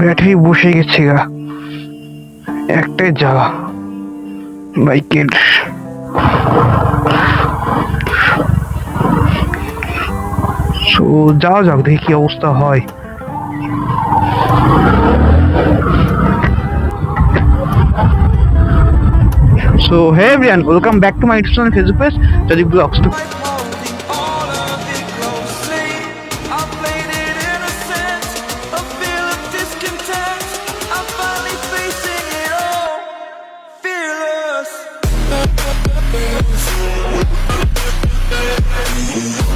Battery বসে গেছে গা। একটাই জ্বালা, বাইকের। সো, যাওয়া যাক, দেখি কি অবস্থা হয়। So, hey everyone, welcome back to my YouTube channel, Facebook page যদি ব্লগস। Yeah.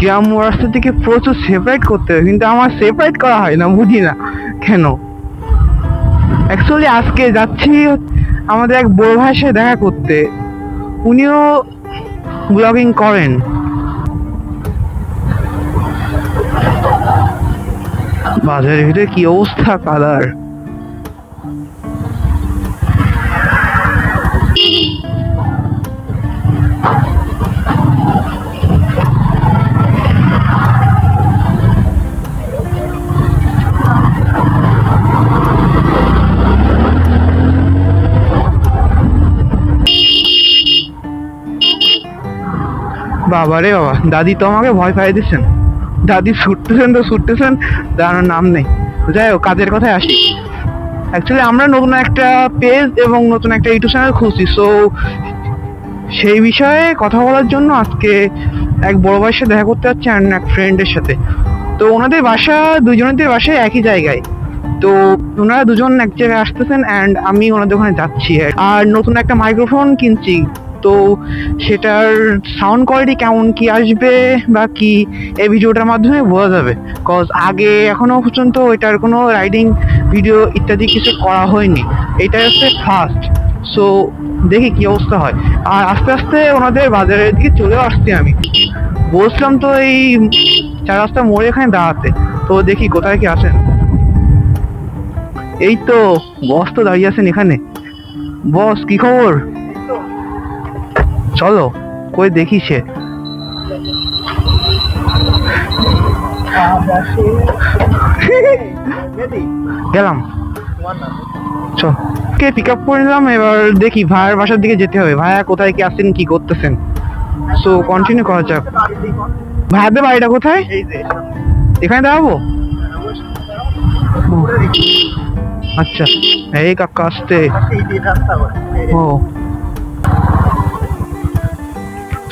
গ্রাম রাস্তা থেকে প্রচুর সেপারেট করতে হয়, কিন্তু আমার সেপারেট করা হয় না, বুঝি না কেন? অ্যাকচুয়ালি আজকে যাচ্ছি আমাদের এক বড় ভাইয়ের সাথে দেখা করতে। উনিও ব্লগিং করেন। বাজারের ভিতরে কি অবস্থা কাদার বাবা রে বাবা। দাদি তো আমাকে ভয় পাই দিচ্ছেন। দাদি ছুটতেছেন তো, ছুটতেছেন, দাঁড়ানোর নাম নেই। যাই হোক, কাজের কথায় আসি। অ্যাকচুয়ালি আমরা নতুন একটা পেজ এবং নতুন একটা ইউটিউব চ্যানেল খুঁজছি সো সেই বিষয়ে কথা বলার জন্য আজকে এক বড় ভাইয়ের দেখা করতে যাচ্ছি আর এক ফ্রেন্ডের সাথে। তো ওনাদের বাসা দুজনের বাসায় একই জায়গায়। তো ওনারা দুজন এক জায়গায় আসতেছেন অ্যান্ড আমি ওনাদের ওখানে যাচ্ছি। আর নতুন একটা মাইক্রোফোন কিনছি। তো সেটার সাউন্ড কোয়ালিটি কেমন, কি আসবে বা কি? এই ভিডিওটার মাধ্যমে বোঝা যাবে। কজ আগে এখনও পর্যন্ত এটার কোনো রাইডিং ভিডিও ইত্যাদি কিছু করা হয়নি। এটা হচ্ছে ফার্স্ট সো দেখি কি অবস্থা হয়। আর আস্তে আস্তে ওনাদের বাজারের দিকে চলেও আসছি আমি। বলছিলাম তো এই চার রাস্তা মোড়ে এখানে দাঁড়াতে। তো দেখি কোথায় কি আসেন এই তো, বস তো দাঁড়িয়ে আছেন এখানে। বস, কি খবর? চলো কই দেখি সে। গেলাম। চ। কে পিক আপ করে নিলাম? এবার দেখি ভাইয়ের বাসার দিকে যেতে হবে। ভাইয়া কোথায় কি আছেন কি করতেছেন? সো কন্টিনিউ করা যাক। ভাইয়াদের বাড়িটা কোথায়? এখানে দাঁড়াবো? আচ্ছা। এই কাকা আসতে ও।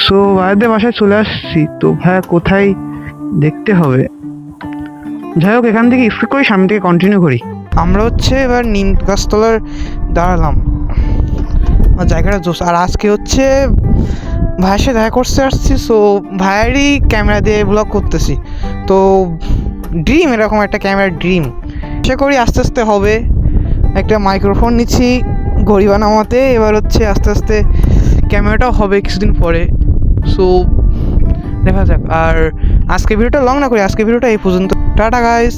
সো ভাইয়াদের বাসায় চলে আসছি। তো ভাইয়া, কোথায় দেখতে হবে? যাই হোক, এখান থেকে স্কিপ করি, সামনে থেকে কন্টিনিউ করি। আমরা হচ্ছে এবার নিম গাছতলার দাঁড়ালাম জায়গাটা জোস আর আজকে হচ্ছে ভাইয়ের সাথে দেখা করতে আসছি। সো ভাইয়েরই ক্যামেরা দিয়ে ব্লগ করতেছি। তো ড্রিম এরকম একটা ক্যামেরা ড্রিম আশা করি আস্তে আস্তে হবে। একটা মাইক্রোফোন নিচ্ছি, ঘড়ি বানামাতে এবার হচ্ছে আস্তে আস্তে ক্যামেরাটাও হবে কিছুদিন পরে। সো দেখা যাক। আর আজকে ভিডিওটা লং না করি আজকে ভিডিওটা এই পর্যন্ত। Tata guys